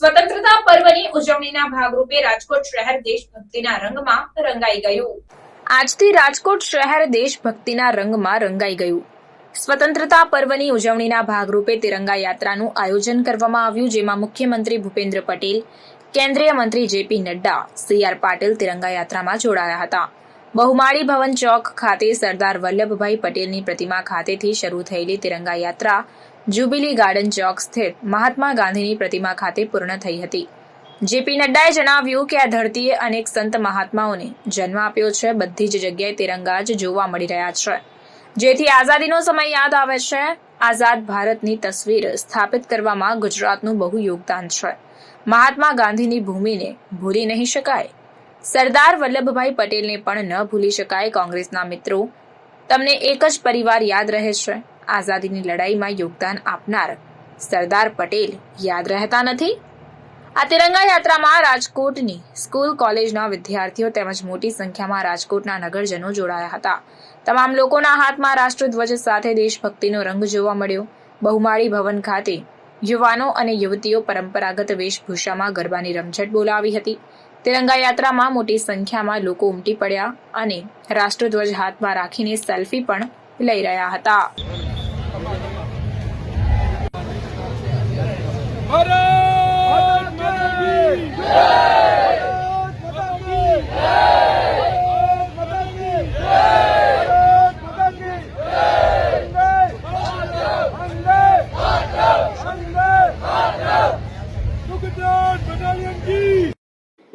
સ્વતંત્રતા પર્વની ઉજવણીના ભાગરૂપે રાજકોટ શહેર દેશભક્તિના રંગમાં રંગાઈ ગયું. આજથી રાજકોટ શહેર દેશભક્તિના રંગમાં રંગાઈ ગયું. સ્વતંત્રતા પર્વની ઉજવણીના ભાગરૂપે તિરંગા યાત્રાનું આયોજન કરવામાં આવ્યું, જેમાં મુખ્યમંત્રી ભૂપેન્દ્ર પટેલ, કેન્દ્રીય મંત્રી જેપી નડ્ડા, સી આર પાટીલ તિરંગા યાત્રામાં જોડાયા હતા. બહુમાળી ભવન ચોક ખાતે સરદાર વલ્લભભાઈ પટેલની પ્રતિમા ખાતેથી શરૂ થયેલી તિરંગા યાત્રા જ્યુબિલી ગાર્ડન ચોક સ્થિત મહાત્મા ગાંધીની પ્રતિમા ખાતે પૂર્ણ થઈ હતી. જેપી નડ્ડાએ જણાવ્યું કે આ ધરતીએ અનેક સંત મહાત્માઓને જન્મ આપ્યો છે. બધી જ જગ્યાએ તિરંગા જ જોવા મળી રહ્યા છે. જેથી આઝાદીનો સમય યાદ આવે છે. આઝાદ ભારતની તસવીર સ્થાપિત કરવામાં ગુજરાતનું બહુ યોગદાન છે. મહાત્મા ગાંધીની ભૂમિને ભૂલી નહીં શકાય. સરદાર વલ્લભભાઈ પટેલને પણ ન ભૂલી શકાય કોંગ્રેસના મિત્રો. તમને એક જ પરિવાર યાદ રહે છે. આઝાદીની લડાઈમાં યોગદાન આપનાર સરદાર પટેલ યાદ રહેતા નથી? આ તિરંગા યાત્રામાં રાજકોટની સ્કૂલ કોલેજના વિદ્યાર્થીઓ તેમજ મોટી સંખ્યામાં રાજકોટના નગરજનો જોડાયા હતા. તમામ લોકોના હાથમાં રાષ્ટ્રધ્વજ સાથે દેશભક્તિનો રંગ જોવા મળ્યો. બહુમાળી ભવન ખાતે યુવાનો અને યુવતીઓ પરંપરાગત વેશભૂષામાં ગરબાની રમઝટ બોલાવી હતી. તિરંગા યાત્રામાં મોટી સંખ્યામાં લોકો ઉમટી પડ્યા અને રાષ્ટ્રધ્વજ હાથમાં રાખીને સેલ્ફી પણ લઈ રહ્યા હતા.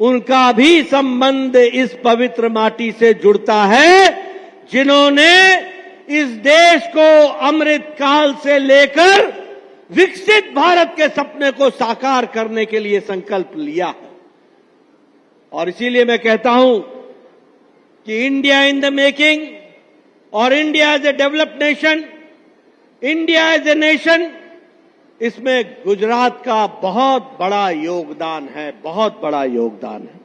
उनका भी संबंध इस पवित्र माटी से जुड़ता है, जिन्होंने इस देश को अमृत काल से लेकर विकसित भारत के सपने को साकार करने के लिए संकल्प लिया है। और इसीलिए मैं कहता हूँ कि इंडिया इन द मेकिंग और India as a developed nation India as a nation इसमें गुजरात का बहुत बड़ा योगदान है, बहुत बड़ा योगदान है।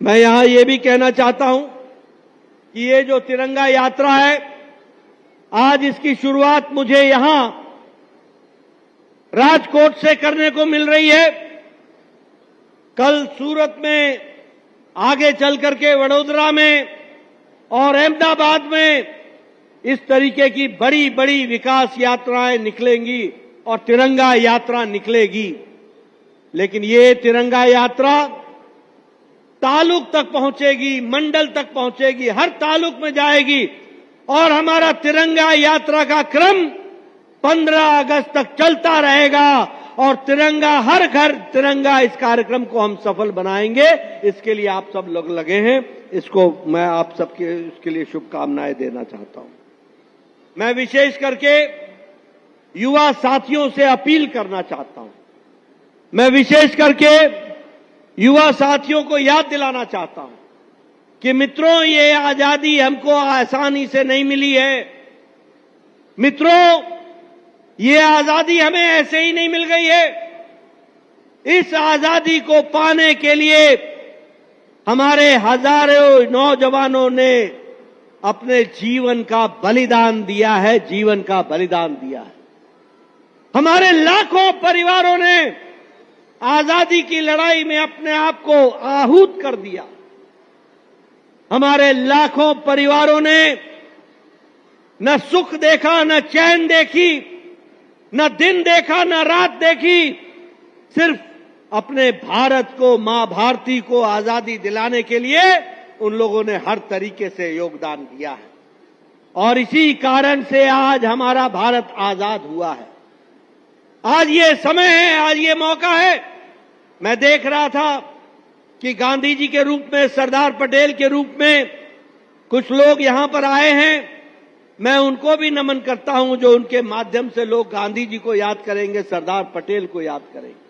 मैं यहाँ ये भी कहना चाहता हूँ कि ये जो तिरंगा यात्रा है, आज इसकी शुरुआत मुझे यहाँ राजकोट से करने को मिल रही है। कल सूरत में, आगे चल करके वडोदरा में और अहमदाबाद में इस तरीके की बड़ी बड़ी विकास यात्राएँ निकलेंगी। और तिरंगा यात्रा निकलेगी। लेकिन ये तिरंगा यात्रा तालुक तक पहुंचेगी, मंडल तक पहुंचेगी, हर तालुक में जाएगी। और हमारा तिरंगा यात्रा का क्रम 15 अगस्त तक चलता रहेगा और तिरंगा, हर घर तिरंगा इस कार्यक्रम को हम सफल बनाएँगे। इसके लिए आप सब लोग लगे हैं। इसको मैं आप सबके, इसके लिए शुभकामनाएँ देना चाहता हूँ। मैं विशेष करके युवा साथियों से अपील करना चाहता हूँ। मैं विशेष करके युवा साथियों को याद दिलाना चाहता हूँ कि मित्रों, ये आज़ादी हमको आसानी से नहीं मिली है। मित्रों, ये आज़ादी हमें ऐसे ही नहीं मिल गई है। इस आज़ादी को पाने के लिए हमारे हज़ारों नौजवानों ने अपने जीवन का बलिदान दिया है, जीवन का बलिदान दिया है। हमारे लाखों परिवारों ने आज़ादी की लड़ाई में अपने आप को आहूत कर दिया। हमारे लाखों परिवारों ने न सुख देखा, न चैन देखी, न दिन देखा, न रात देखी, सिर्फ़ अपने भारत को, माँ भारती को आज़ादी दिलाने के लिए उन लोगों ने हर तरीके से योगदान दिया है। और इसी कारण से आज हमारा भारत आज़ाद हुआ है। आज ये समय है, आज ये मौका है। मैं देख रहा था कि गांधी जी के रूप में, सरदार पटेल के रूप में कुछ लोग यहाँ पर आए हैं। मैं उनको भी नमन करता हूँ जो उनके माध्यम से लोग गांधी जी को याद करेंगे, सरदार पटेल को याद करेंगे।